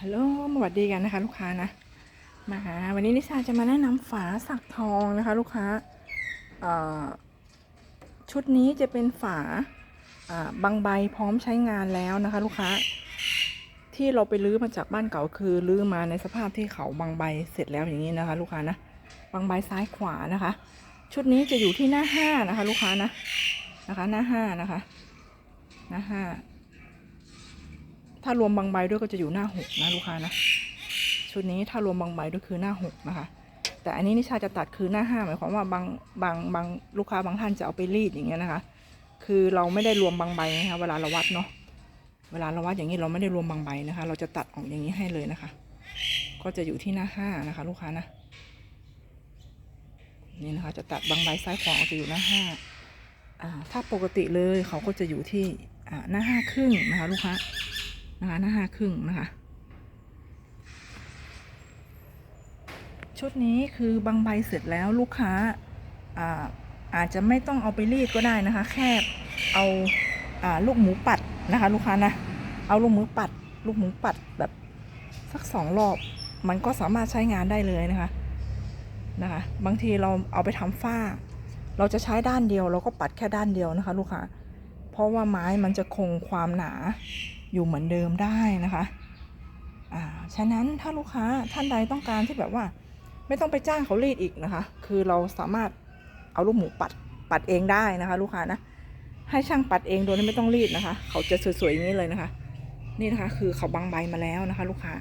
ฮัลโหลสวัสดีกันนะคะ ลูกค้านะมาหาวันนี้นิชาจะมาแนะนำฝาสักทองนะคะ ลูกค้าชุดนี้จะเป็นฝาอ่าบางใบพร้อมใช้งานแล้วนะคะ ลูกค้า ที่เราไปรื้อมาจากบ้านเก่าคือรื้อมาในสภาพที่เขาบางใบเสร็จแล้วอย่างนี้นะคะ ลูกค้านะบางใบซ้ายขวานะคะ ชุดนี้จะอยู่ที่หน้าห้านะคะ ลูกค้านะนะคะ หน้าห้านะคะ หน้าห้า ถ้ารวมบางใบด้วยก็จะอยู่หน้าหกนะลูกค้านะ ชุดนี้ถ้ารวมบางใบด้วยคือหน้าหกนะคะ แต่อันนี้นิชาจะตัดคือหน้าห้าหมายความว่าบางบางบางลูกค้าบางท่านจะเอาไปรีดอย่างเงี้ยนะคะ คือเราไม่ได้รวมบางใบนะคะเวลาเราวัดเนาะ เวลาเราวัดอย่างนี้เราไม่ได้รวมบางใบนะคะ เราจะตัดออกอย่างนี้ให้เลยนะคะ ก็จะอยู่ที่หน้าห้านะคะ ลูกค้านะ นี่นะคะ จะตัดบางใบซ้ายขวาออกจะอยู่หน้าห้าอ่าถ้าปกติเลยเขาก็จะอยู่ที่อ่าหน้าห้าครึ่งนะคะ ลูกค้า นะคะหน้าห้าครึ่งนะคะ ชุดนี้คือบางใบเสร็จแล้วลูกค้าอาอาจจะไม่ต้องเอาไปรีดก็ได้นะคะ แค่เอาอาลูกหมูปัดนะคะ ลูกค้านะ เอาลูกหมูปัด ลูกหมูปัดแบบสักสองรอบ มันก็สามารถใช้งานได้เลยนะคะนะคะ บางทีเราเอาไปทำฝ้า เราจะใช้ด้านเดียวเราก็ปัดแค่ด้านเดียวนะคะ ลูกค้า เพราะว่าไม้มันจะคงความหนา อยู่เหมือนเดิมได้นะคะอ่าฉะนั้นถ้าลูกค้าท่านใดต้องการที่แบบว่า ไม่ต้องไปจ้างเขารีดอีกนะคะ คือเราสามารถเอาลูกหมูปัดปัดเองได้นะคะ ลูกค้านะให้ช่างปัดเองโดยที่ไม่ต้องรีดนะคะ เขาจะสวยๆอย่างนี้เลยนะคะ นี่นะคะคือเขาบางใบมาแล้วนะคะ ลูกค้า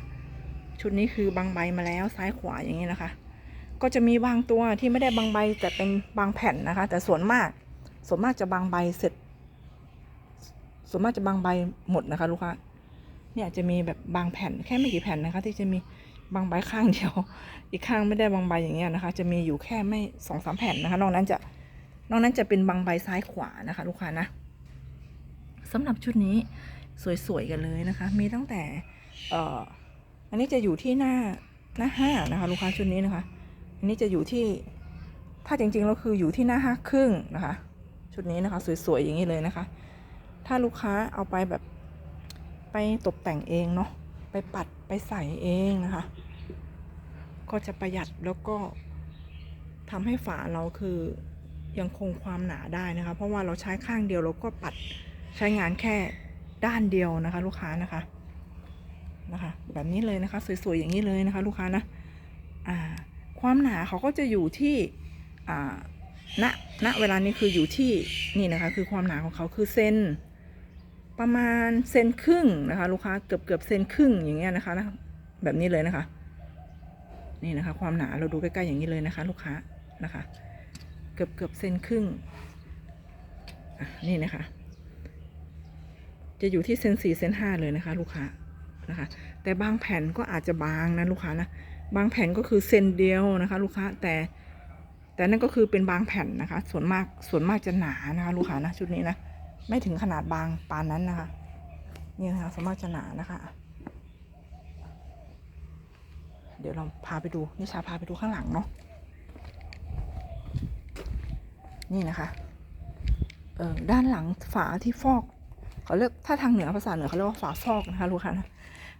ชุดนี้คือบางใบมาแล้วซ้ายขวาอย่างนี้นะคะ ก็จะมีบางตัวที่ไม่ได้บางใบแต่เป็นบางแผ่นนะคะ แต่ส่วนมาก ส่วนมากจะบางใบเสร็จ ส่วนมากจะบางใบหมดนะคะลูกค้าเนี่ยจะมีแบบบางแผ่นแค่ไม่กี่แผ่นนะคะ ที่จะมีบางใบข้างเดียว อีกข้างไม่ได้บางใบอย่างเงี้ยนะคะ จะมีอยู่แค่ไม่สองสามแผ่นนะคะนอกนั้นจะนอกนั้นจะเป็นบางใบซ้ายขวานะคะ ลูกค้านะสำหรับชุดนี้สวยๆกันเลยนะคะ มีตั้งแต่เอ่ออันนี้จะอยู่ที่หน้าหน้าห้านะคะ ลูกค้าชุดนี้นะคะ อันนี้จะอยู่ที่ถ้าจริงๆแล้วคืออยู่ที่หน้าห้าครึ่งนะคะ ชุดนี้นะคะ สวยๆอย่างนี้เลยนะคะ ถ้าลูกค้าเอาไปแบบไปตกแต่งเองเนาะไปปัดไปใส่เองนะคะ ก็จะประหยัดแล้วก็ทำให้ฝาเราคือยังคงความหนาได้นะคะ เพราะว่าเราใช้ข้างเดียวเราก็ปัดใช้งานแค่ด้านเดียวนะคะ ลูกค้านะคะนะคะ แบบนี้เลยนะคะสวยๆอย่างนี้เลยนะคะ ลูกค้านะอ่าความหนาเขาก็จะอยู่ที่อ่าณณเวลานี้คืออยู่ที่นี่นะคะ คือความหนาของเขาคือเซน ประมาณเซนครึ่งนะคะลูกค้าเกือบเกือบเซนครึ่งอย่างเงี้ยนะคะนะแบบนี้เลยนะคะ นี่นะคะ ความหนาเราดูใกล้ๆอย่างนี้เลยนะคะ ลูกค้านะคะ เกือบเกือบเซนครึ่งนี่นะคะ จะอยู่ที่เซนสี่เซนห้าเลยนะคะ ลูกค้านะคะ แต่บางแผ่นก็อาจจะบางนะลูกค้านะบางแผ่นก็คือเซนเดียวนะคะ ลูกค้าแต่แต่นั่นก็คือเป็นบางแผ่นนะคะ ส่วนมากส่วนมากจะหนานะคะ ลูกค้านะชุดนี้นะ ไม่ถึงขนาดบางปานนั้นนะคะนี่นะคะสมากจะหนานะคะ เดี๋ยวเราพาไปดูนิชาพาไปดูข้างหลังเนาะนี่นะคะเออด้านหลังฝาที่ฟอกเขาเรียกถ้าทางเหนือภาษาเหนือเขาเรียกว่าฝาฟอกนะคะลูกค้านะ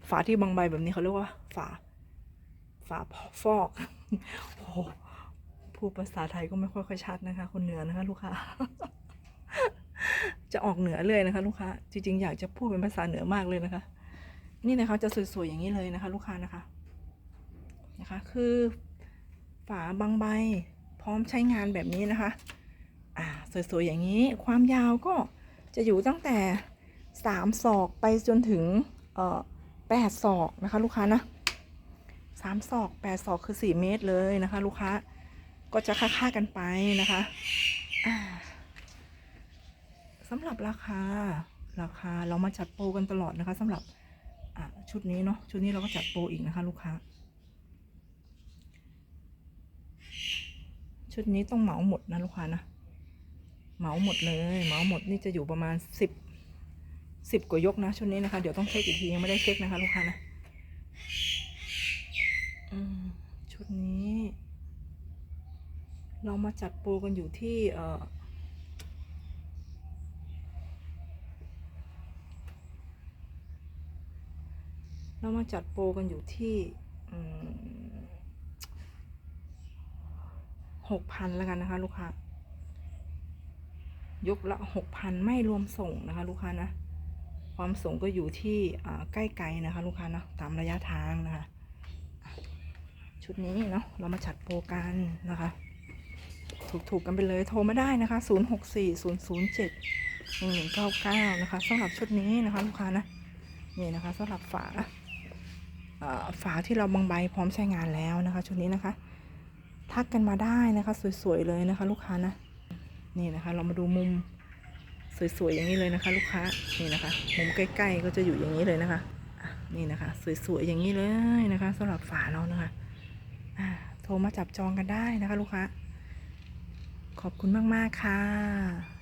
ฝาที่บางใบแบบนี้เขาเรียกว่า ฝา ฝาฟอกโอ้โหพูดภาษาไทยก็ไม่ค่อยค่อยชัดนะคะ คนเหนือนะคะ ลูกค้า จะออกเหนือเลยนะคะ ลูกค้า จริงๆ อยากจะพูดเป็นภาษาเหนือมากเลยนะคะ นี่นะคะจะสวยๆอย่างนี้เลยนะคะ ลูกค้านะคะ นะคะ คือฝาบางใบพร้อมใช้งานแบบนี้นะคะ อ่าสวยๆอย่างนี้ ความยาวก็จะอยู่ตั้งแต่สามศอกไปจนถึงเอ่อแปดศอกนะคะ ลูกค้านะสามศอกแปดศอกคือสี่เมตรเลยนะคะ ลูกค้าก็จะค่าๆกันไปนะคะ อ่าำหรับราคาราคาเรามาจัดโปรกันตลอดนะคะสำหรับชุดนี้เนาะชุดนี้เราก็จัดโปรอีกนะคะ ลูกค้า ชุดนี้ต้องเหมาหมดนะลูกค้านะเหมาหมดเลยเหมาหมดนี่จะอยู่ประมาณสิบสิบกว่ายกนะชุดนี้นะคะ เดี๋ยวต้องเช็คอีกทียังไม่ได้เช็คนะคะ ลูกค้านะชุดนี้ เรามาจัดโปรกันอยู่ที่เอ่อ เรามาจัดโปรกันอยู่ที่หกพันแล้วกันนะคะ ลูกค้ายกละหกพันไม่รวมส่งนะคะ ลูกค้านะความสูงก็อยู่ที่ใกล้ไกลนะคะ ลูกค้านะตามระยะทางนะคะ ชุดนี้เนาะเรามาจัดโปรกันนะคะ ถูกๆกันไปเลยโทรมาได้นะคะ 0 6 4 0 0 7 1 1 9 9 นะคะสำหรับชุดนี้นะคะ ลูกค้านะนี่นะคะสำหรับฝา ฝาที่เราบางใบพร้อมใช้งานแล้วนะคะ ชุดนี้นะคะ ทักกันมาได้นะคะ สวยๆเลยนะคะ ลูกค้านะนี่นะคะ เรามาดูมุมสวยๆอย่างนี้เลยนะคะ ลูกค้านี่นะคะ มุมใกล้ ๆ ก็จะอยู่อย่างนี้เลยนะคะนี่นะคะ สวยๆอย่างนี้เลยนะคะสำหรับฝาเรานะคะโทรมาจับจองกันได้นะคะ ลูกค้าขอบคุณมาก ๆ ค่ะ